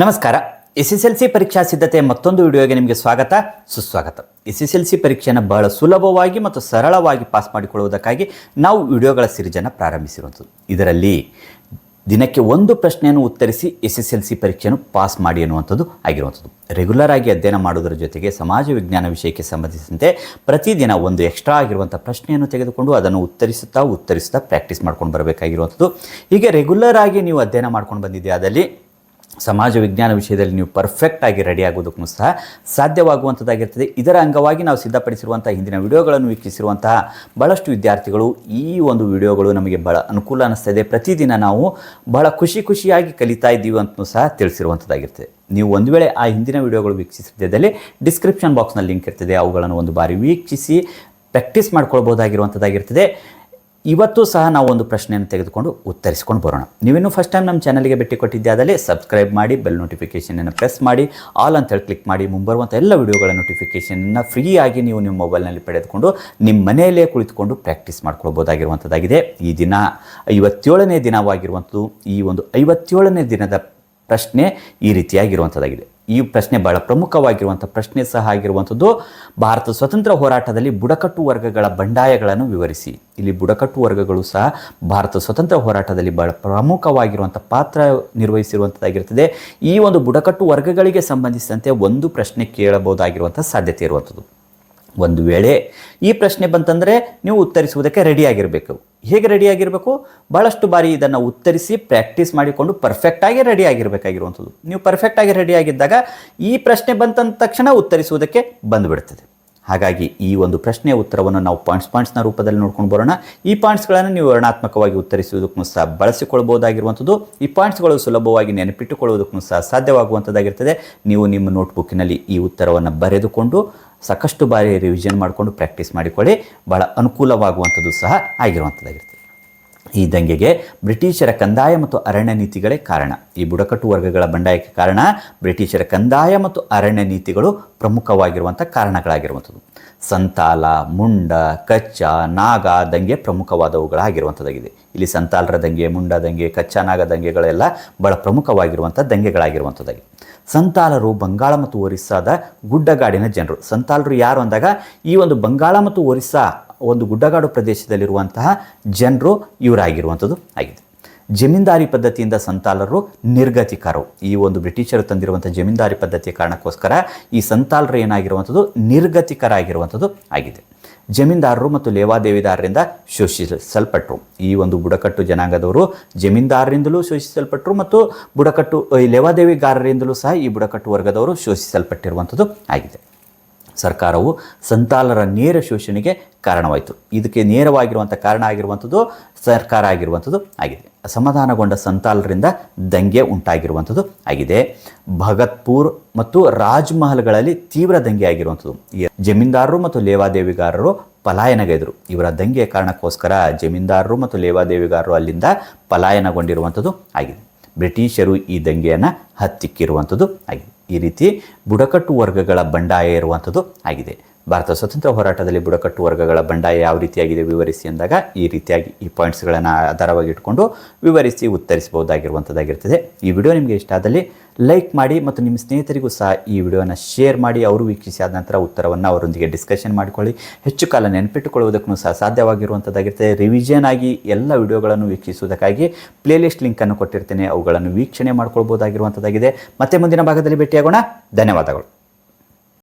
ನಮಸ್ಕಾರ. S S L C ಪರೀಕ್ಷಾ ಸಿದ್ಧತೆ ಮತ್ತೊಂದು ವಿಡಿಯೋಗೆ ನಿಮಗೆ ಸ್ವಾಗತ, ಸುಸ್ವಾಗತ. ಎಸ್ ಎಸ್ ಎಲ್ ಸಿ ಪರೀಕ್ಷೆಯನ್ನು ಬಹಳ ಸುಲಭವಾಗಿ ಮತ್ತು ಸರಳವಾಗಿ ಪಾಸ್ ಮಾಡಿಕೊಳ್ಳುವುದಕ್ಕಾಗಿ ನಾವು ವಿಡಿಯೋಗಳ ಸಿರಿಜನ್ನು ಪ್ರಾರಂಭಿಸಿರುವಂಥದ್ದು. ಇದರಲ್ಲಿ ದಿನಕ್ಕೆ ಒಂದು ಪ್ರಶ್ನೆಯನ್ನು ಉತ್ತರಿಸಿ ಎಸ್ ಎಸ್ ಎಲ್ ಸಿ ಪರೀಕ್ಷೆಯನ್ನು ಪಾಸ್ ಮಾಡಿ ಅನ್ನುವಂಥದ್ದು ಆಗಿರುವಂಥದ್ದು. ರೆಗ್ಯುಲರ್ ಆಗಿ ಅಧ್ಯಯನ ಮಾಡುವುದರ ಜೊತೆಗೆ ಸಮಾಜ ವಿಜ್ಞಾನ ವಿಷಯಕ್ಕೆ ಸಂಬಂಧಿಸಿದಂತೆ ಪ್ರತಿದಿನ ಒಂದು ಎಕ್ಸ್ಟ್ರಾ ಆಗಿರುವಂಥ ಪ್ರಶ್ನೆಯನ್ನು ತೆಗೆದುಕೊಂಡು ಅದನ್ನು ಉತ್ತರಿಸುತ್ತಾ ಉತ್ತರಿಸುತ್ತಾ ಪ್ರಾಕ್ಟೀಸ್ ಮಾಡ್ಕೊಂಡು ಬರಬೇಕಾಗಿರುವಂಥದ್ದು. ಹೀಗೆ ರೆಗ್ಯುಲರ್ ಆಗಿ ನೀವು ಅಧ್ಯಯನ ಮಾಡ್ಕೊಂಡು ಬಂದಿದ್ದೆ ಆದಲ್ಲಿ ಸಮಾಜ ವಿಜ್ಞಾನ ವಿಷಯದಲ್ಲಿ ನೀವು ಪರ್ಫೆಕ್ಟ್ ಆಗಿ ರೆಡಿ ಆಗೋದಕ್ಕೂ ಸಹ ಸಾಧ್ಯವಾಗುವಂಥದ್ದಾಗಿರ್ತದೆ. ಇದರ ಅಂಗವಾಗಿ ನಾವು ಸಿದ್ಧಪಡಿಸಿರುವಂಥ ಹಿಂದಿನ ವಿಡಿಯೋಗಳನ್ನು ವೀಕ್ಷಿಸಿರುವಂತಹ ಭಾಳಷ್ಟು ವಿದ್ಯಾರ್ಥಿಗಳು ಈ ಒಂದು ವಿಡಿಯೋಗಳು ನಮಗೆ ಭಾಳ ಅನುಕೂಲ ಅನ್ನಿಸ್ತಾ ಇದೆ. ಪ್ರತಿದಿನ ನಾವು ಬಹಳ ಖುಷಿ ಖುಷಿಯಾಗಿ ಕಲಿತಾ ಇದ್ದೀವಿ ಅಂತಲೂ ಸಹ ತಿಳಿಸಿರುವಂಥದ್ದಾಗಿರ್ತದೆ. ನೀವು ಒಂದು ವೇಳೆ ಆ ಹಿಂದಿನ ವಿಡಿಯೋಗಳು ವೀಕ್ಷಿಸಿದ್ದಲ್ಲಿ ಡಿಸ್ಕ್ರಿಪ್ಷನ್ ಬಾಕ್ಸ್ನಲ್ಲಿ ಲಿಂಕ್ ಇರ್ತದೆ. ಅವುಗಳನ್ನು ಒಂದು ಬಾರಿ ವೀಕ್ಷಿಸಿ ಪ್ರಾಕ್ಟೀಸ್ ಮಾಡ್ಕೊಳ್ಬೋದಾಗಿರುವಂಥದ್ದಾಗಿರ್ತದೆ. ಇವತ್ತು ಸಹ ನಾವು ಒಂದು ಪ್ರಶ್ನೆಯನ್ನು ತೆಗೆದುಕೊಂಡು ಉತ್ತರಿಸಿಕೊಂಡು ಬರೋಣ. ನೀವಿನ್ನೂ ಫಸ್ಟ್ ಟೈಮ್ ನಮ್ಮ ಚಾನಲ್ಗೆ ಭೇಟಿ ಕೊಟ್ಟಿದ್ದೆ ಆದಲ್ಲಿ ಸಬ್ಸ್ಕ್ರೈಬ್ ಮಾಡಿ ಬೆಲ್ ನೋಟಿಫಿಕೇಷನನ್ನು ಪ್ರೆಸ್ ಮಾಡಿ ಆಲ್ ಅಂತೇಳಿ ಕ್ಲಿಕ್ ಮಾಡಿ ಮುಂಬರುವಂಥ ಎಲ್ಲ ವಿಡಿಯೋಗಳ ನೋಟಿಫಿಕೇಷನನ್ನು ಫ್ರೀಯಾಗಿ ನೀವು ನಿಮ್ಮ ಮೊಬೈಲ್ನಲ್ಲಿ ಪಡೆದುಕೊಂಡು ನಿಮ್ಮ ಮನೆಯಲ್ಲೇ ಕುಳಿತುಕೊಂಡು ಪ್ರಾಕ್ಟೀಸ್ ಮಾಡ್ಕೊಳ್ಬೋದಾಗಿರುವಂಥದ್ದಾಗಿದೆ ಈ ದಿನ, ಐವತ್ತೇಳನೇ ದಿನವಾಗಿರುವಂಥದ್ದು ಈ ಒಂದು ಐವತ್ತೇಳನೇ ದಿನದ ಪ್ರಶ್ನೆ ಈ ರೀತಿಯಾಗಿರುವಂಥದ್ದಾಗಿದೆ ಈ ಪ್ರಶ್ನೆ ಬಹಳ ಪ್ರಮುಖವಾಗಿರುವಂಥ, ಪ್ರಶ್ನೆ ಸಹ ಆಗಿರುವಂಥದ್ದು, ಭಾರತ ಸ್ವತಂತ್ರ ಹೋರಾಟದಲ್ಲಿ ಬುಡಕಟ್ಟು ವರ್ಗಗಳ ಬಂಡಾಯಗಳನ್ನು ವಿವರಿಸಿ. ಇಲ್ಲಿ ಬುಡಕಟ್ಟು ವರ್ಗಗಳು ಸಹ ಭಾರತ ಸ್ವತಂತ್ರ ಹೋರಾಟದಲ್ಲಿ ಬಹಳ ಪ್ರಮುಖವಾಗಿರುವಂಥ ಪಾತ್ರ ನಿರ್ವಹಿಸಿರುವಂಥದ್ದಾಗಿರ್ತದೆ ಈ ಒಂದು ಬುಡಕಟ್ಟು ವರ್ಗಗಳಿಗೆ ಸಂಬಂಧಿಸಿದಂತೆ ಒಂದು ಪ್ರಶ್ನೆ ಕೇಳಬಹುದಾಗಿರುವಂಥ ಸಾಧ್ಯತೆ ಇರುವಂಥದ್ದು. ಒಂದು ವೇಳೆ ಈ ಪ್ರಶ್ನೆ ಬಂತಂದರೆ ನೀವು ಉತ್ತರಿಸುವುದಕ್ಕೆ ರೆಡಿಯಾಗಿರಬೇಕು ಹೇಗೆ ರೆಡಿಯಾಗಿರಬೇಕು ಭಾಳಷ್ಟು ಬಾರಿ ಇದನ್ನು ಉತ್ತರಿಸಿ ಪ್ರಾಕ್ಟೀಸ್ ಮಾಡಿಕೊಂಡು ಪರ್ಫೆಕ್ಟಾಗಿ ರೆಡಿಯಾಗಿರಬೇಕಾಗಿರುವಂಥದ್ದು ನೀವು ಪರ್ಫೆಕ್ಟಾಗಿ ರೆಡಿಯಾಗಿದ್ದಾಗ ಈ ಪ್ರಶ್ನೆ ಬಂತಂದ ತಕ್ಷಣ ಉತ್ತರಿಸುವುದಕ್ಕೆ ಬಂದುಬಿಡ್ತದೆ. ಹಾಗಾಗಿ ಈ ಒಂದು ಪ್ರಶ್ನೆಯ ಉತ್ತರವನ್ನು ನಾವು ಪಾಯಿಂಟ್ಸ್ ಪಾಯಿಂಟ್ಸ್ನ ರೂಪದಲ್ಲಿ ನೋಡ್ಕೊಂಡು ಬರೋಣ. ಈ ಪಾಯಿಂಟ್ಸ್ಗಳನ್ನು ನೀವು ವರ್ಣಾತ್ಮಕವಾಗಿ ಉತ್ತರಿಸುವುದಕ್ಕೂ ಸಹ ಬಳಸಿಕೊಳ್ಬೋದಾಗಿರುವಂಥದ್ದು ಈ ಪಾಯಿಂಟ್ಸ್ಗಳು ಸುಲಭವಾಗಿ ನೆನಪಿಟ್ಟುಕೊಳ್ಳುವುದಕ್ಕೂ ಸಹ ಸಾಧ್ಯವಾಗುವಂಥದ್ದಾಗಿರ್ತದೆ. ನೀವು ನಿಮ್ಮ ನೋಟ್ಬುಕ್ಕಿನಲ್ಲಿ ಈ ಉತ್ತರವನ್ನು ಬರೆದುಕೊಂಡು ಸಾಕಷ್ಟು ಬಾರಿ ರಿವಿಷನ್ ಮಾಡಿಕೊಂಡು ಪ್ರಾಕ್ಟೀಸ್ ಮಾಡಿಕೊಳ್ಳಿ. ಭಾಳ ಅನುಕೂಲವಾಗುವಂಥದ್ದು ಸಹ ಆಗಿರುವಂಥದ್ದಾಗಿರ್ತದೆ. ಈ ದಂಗೆಗೆ ಬ್ರಿಟಿಷರ ಕಂದಾಯ ಮತ್ತು ಅರಣ್ಯ ನೀತಿಗಳೇ ಕಾರಣ. ಈ ಬುಡಕಟ್ಟು ವರ್ಗಗಳ ಬಂಡಾಯಕ್ಕೆ ಕಾರಣ ಬ್ರಿಟಿಷರ ಕಂದಾಯ ಮತ್ತು ಅರಣ್ಯ ನೀತಿಗಳು ಪ್ರಮುಖವಾಗಿರುವಂಥ ಕಾರಣಗಳಾಗಿರುವಂಥದ್ದು. ಸಂತಾಲ, ಮುಂಡ, ಕಚ್ಚ, ನಾಗ ದಂಗೆ ಪ್ರಮುಖವಾದವುಗಳಾಗಿರುವಂಥದ್ದಾಗಿದೆ. ಇಲ್ಲಿ ಸಂತಾಲರ ದಂಗೆ, ಮುಂಡ ದಂಗೆ, ಕಚ್ಚಾ, ನಾಗ ದಂಗೆಗಳೆಲ್ಲ ಬಹಳ ಪ್ರಮುಖವಾಗಿರುವಂಥ ದಂಗೆಗಳಾಗಿರುವಂಥದ್ದಾಗಿದೆ. ಸಂತಾಲರು ಬಂಗಾಳ ಮತ್ತು ಒರಿಸ್ಸಾದ ಗುಡ್ಡಗಾಡಿನ ಜನರು. ಸಂತಾಲರು ಯಾರು ಅಂದಾಗ ಈ ಒಂದು ಬಂಗಾಳ ಮತ್ತು ಒರಿಸ್ಸಾ ಒಂದು ಗುಡ್ಡಗಾಡು ಪ್ರದೇಶದಲ್ಲಿರುವಂತಹ ಜನರು ಇವರಾಗಿರುವಂಥದ್ದು ಆಗಿದೆ. ಜಮೀನ್ದಾರಿ ಪದ್ಧತಿಯಿಂದ ಸಂತಾಲರು ನಿರ್ಗತಿಕರು. ಈ ಒಂದು ಬ್ರಿಟಿಷರು ತಂದಿರುವಂಥ ಜಮೀನ್ದಾರಿ ಪದ್ಧತಿಯ ಕಾರಣಕ್ಕೋಸ್ಕರ ಈ ಸಂತಾಲರು ಏನಾಗಿರುವಂಥದ್ದು ನಿರ್ಗತಿಕರಾಗಿರುವಂಥದ್ದು ಆಗಿದೆ. ಜಮೀನ್ದಾರರು ಮತ್ತು ಲೇವಾದೇವಿದಾರರಿಂದ ಶೋಷಿಸಲ್ಪಟ್ಟರು ಈ ಒಂದು ಬುಡಕಟ್ಟು ಜನಾಂಗದವರು ಜಮೀನ್ದಾರರಿಂದಲೂ ಶೋಷಿಸಲ್ಪಟ್ಟರು ಮತ್ತು ಬುಡಕಟ್ಟು ಲೇವಾದೇವಿಗಾರರಿಂದಲೂ ಸಹ ಈ ಬುಡಕಟ್ಟು ವರ್ಗದವರು ಶೋಷಿಸಲ್ಪಟ್ಟಿರುವಂಥದ್ದು ಆಗಿದೆ. ಸರ್ಕಾರವು ಸಂತಾಲರ ನೇರ ಶೋಷಣೆಗೆ ಕಾರಣವಾಯಿತು. ಇದಕ್ಕೆ ನೇರವಾಗಿರುವಂಥ ಕಾರಣ ಆಗಿರುವಂಥದ್ದು ಸರ್ಕಾರ ಆಗಿರುವಂಥದ್ದು ಆಗಿದೆ. ಅಸಮಾಧಾನಗೊಂಡ ಸಂತಾಲರಿಂದ ದಂಗೆ ಉಂಟಾಗಿರುವಂಥದ್ದು ಆಗಿದೆ. ಭಗತ್ಪುರ್ ಮತ್ತು ರಾಜ್ಮಹಲ್ಗಳಲ್ಲಿ ತೀವ್ರ ದಂಗೆ ಆಗಿರುವಂಥದ್ದು ಜಮೀನ್ದಾರರು ಮತ್ತು ಲೇವಾದೇವಿಗಾರರು ಪಲಾಯನಗೈದರು. ಇವರ ದಂಗೆಯ ಕಾರಣಕ್ಕೋಸ್ಕರ ಜಮೀನ್ದಾರರು ಮತ್ತು ಲೇವಾದೇವಿಗಾರರು ಅಲ್ಲಿಂದ ಪಲಾಯನಗೊಂಡಿರುವಂಥದ್ದು ಆಗಿದೆ. ಬ್ರಿಟಿಷರು ಈ ದಂಗೆಯನ್ನು ಹತ್ತಿಕ್ಕಿರುವಂಥದ್ದು ಆಗಿದೆ. ಈ ರೀತಿ ಬುಡಕಟ್ಟು ವರ್ಗಗಳ ಬಂಡಾಯ ಇರುವಂಥದ್ದು ಆಗಿದೆ. ಭಾರತ ಸ್ವತಂತ್ರ ಹೋರಾಟದಲ್ಲಿ ಬುಡಕಟ್ಟು ವರ್ಗಗಳ ಬಂಡಾಯ ಯಾವ ರೀತಿಯಾಗಿದೆ ವಿವರಿಸಿ ಅಂದಾಗ ಈ ರೀತಿಯಾಗಿ ಈ ಪಾಯಿಂಟ್ಸ್ಗಳನ್ನು ಆಧಾರವಾಗಿ ಇಟ್ಕೊಂಡು ವಿವರಿಸಿ ಉತ್ತರಿಸಬಹುದಾಗಿರುವಂಥದ್ದಾಗಿರ್ತದೆ ಈ ವಿಡಿಯೋ ನಿಮಗೆ ಇಷ್ಟ ಆದಲ್ಲಿ ಲೈಕ್ ಮಾಡಿ ಮತ್ತು ನಿಮ್ಮ ಸ್ನೇಹಿತರಿಗೂ ಸಹ ಈ ವಿಡಿಯೋನ ಶೇರ್ ಮಾಡಿ, ಅವರು ವೀಕ್ಷಿಸಿ ಆದ ನಂತರ ಉತ್ತರವನ್ನು ಅವರೊಂದಿಗೆ ಡಿಸ್ಕಷನ್ ಮಾಡಿಕೊಳ್ಳಿ. ಹೆಚ್ಚು ಕಾಲ ನೆನಪಿಟ್ಟುಕೊಳ್ಳುವುದಕ್ಕೂ ಸಹ ಸಾಧ್ಯವಾಗಿರುವಂಥದ್ದಾಗಿರ್ತದೆ ರಿವಿಷನ್ ಆಗಿ ಎಲ್ಲ ವಿಡಿಯೋಗಳನ್ನು ವೀಕ್ಷಿಸುವುದಕ್ಕಾಗಿ ಪ್ಲೇಲಿಸ್ಟ್ ಲಿಂಕನ್ನು ಕೊಟ್ಟಿರ್ತೇನೆ. ಅವುಗಳನ್ನು ವೀಕ್ಷಣೆ ಮಾಡ್ಕೊಳ್ಬೋದಾಗಿರುವಂಥದ್ದಾಗಿದೆ ಮತ್ತೆ ಮುಂದಿನ ಭಾಗದಲ್ಲಿ ಭೇಟಿಯಾಗೋಣ. ಧನ್ಯವಾದಗಳು.